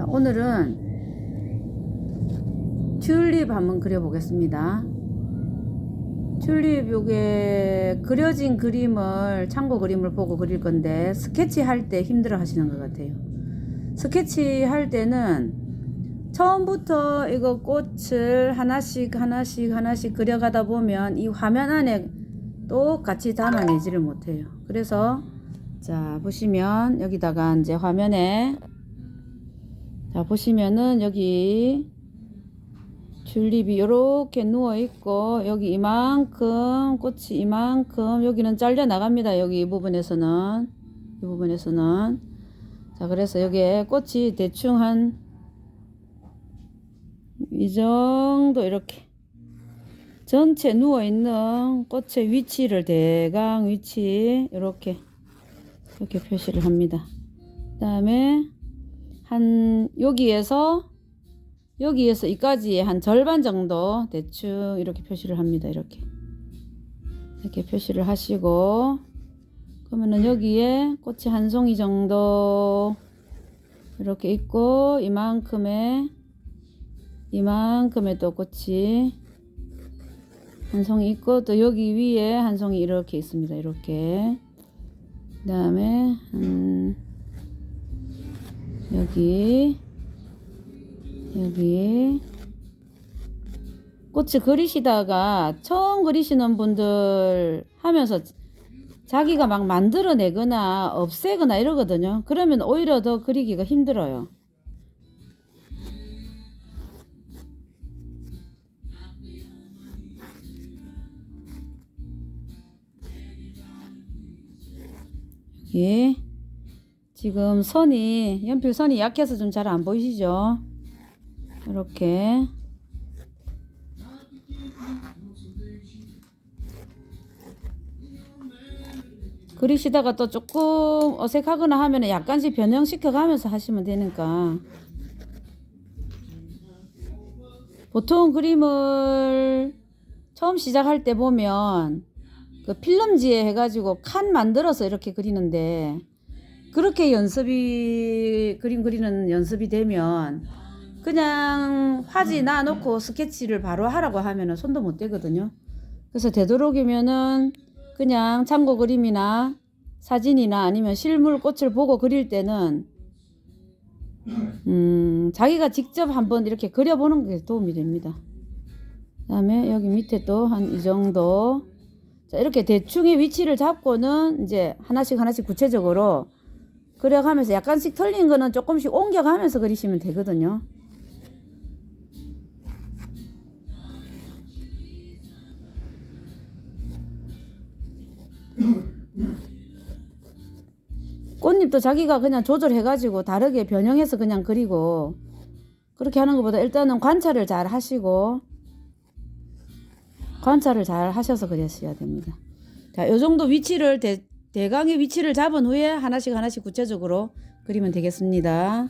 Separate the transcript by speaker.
Speaker 1: 자, 오늘은 튤립 한번 그려보겠습니다. 튤립 요게 그려진 그림을 참고 그림을 보고 그릴 건데 스케치 할 때 힘들어 하시는 것 같아요. 스케치 할 때는 처음부터 이거 꽃을 하나씩 하나씩 하나씩 그려가다 보면 이 화면 안에 또 같이 담아내지를 못해요. 그래서 자 보시면 여기다가 이제 화면에 자 보시면은 여기 튤립이 이렇게 누워 있고 여기 이만큼 꽃이 이만큼 여기는 잘려 나갑니다. 여기 이 부분에서는 이 부분에서는 자 그래서 여기에 꽃이 대충 한 이 정도 이렇게 전체 누워 있는 꽃의 위치를 대강 위치 이렇게 이렇게 표시를 합니다. 그 다음에 한 여기에서 여기에서 이까지 한 절반 정도 대충 이렇게 표시를 합니다. 이렇게 이렇게 표시를 하시고 그러면은 여기에 꽃이 한 송이 정도 이렇게 있고 이만큼의 이만큼의 또 꽃이 한 송이 있고 또 여기 위에 한 송이 이렇게 있습니다. 이렇게 그 다음에 음, 여기 여기 꽃을 그리시다가 처음 그리시는 분들 하면서 자기가 막 만들어내거나 없애거나 이러거든요. 그러면 오히려 더 그리기가 힘들어요. 예. 지금 선이 연필 선이 약해서 좀 잘 안 보이시죠? 이렇게 그리시다가 또 조금 어색하거나 하면 약간씩 변형시켜 가면서 하시면 되니까 보통 그림을 처음 시작할 때 보면 그 필름지에 해가지고 칸 만들어서 이렇게 그리는데 그렇게 연습이 그림 그리는 연습이 되면 그냥 화지 놔놓고 스케치를 바로 하라고 하면은 손도 못 대거든요. 그래서 되도록이면은 그냥 참고 그림이나 사진이나 아니면 실물 꽃을 보고 그릴 때는 음, 자기가 직접 한번 이렇게 그려보는 게 도움이 됩니다. 그다음에 여기 밑에 또 한 이 정도 자, 이렇게 대충의 위치를 잡고는 이제 하나씩 하나씩 구체적으로 그려가면서 약간씩 틀린 거는 조금씩 옮겨가면서 그리시면 되거든요. 꽃잎도 자기가 그냥 조절해가지고 다르게 변형해서 그냥 그리고 그렇게 하는 것보다 일단은 관찰을 잘 하시고 관찰을 잘 하셔서 그랬어야 됩니다. 자, 요 정도 위치를 대, 대강의 위치를 잡은 후에 하나씩 하나씩 구체적으로 그리면 되겠습니다.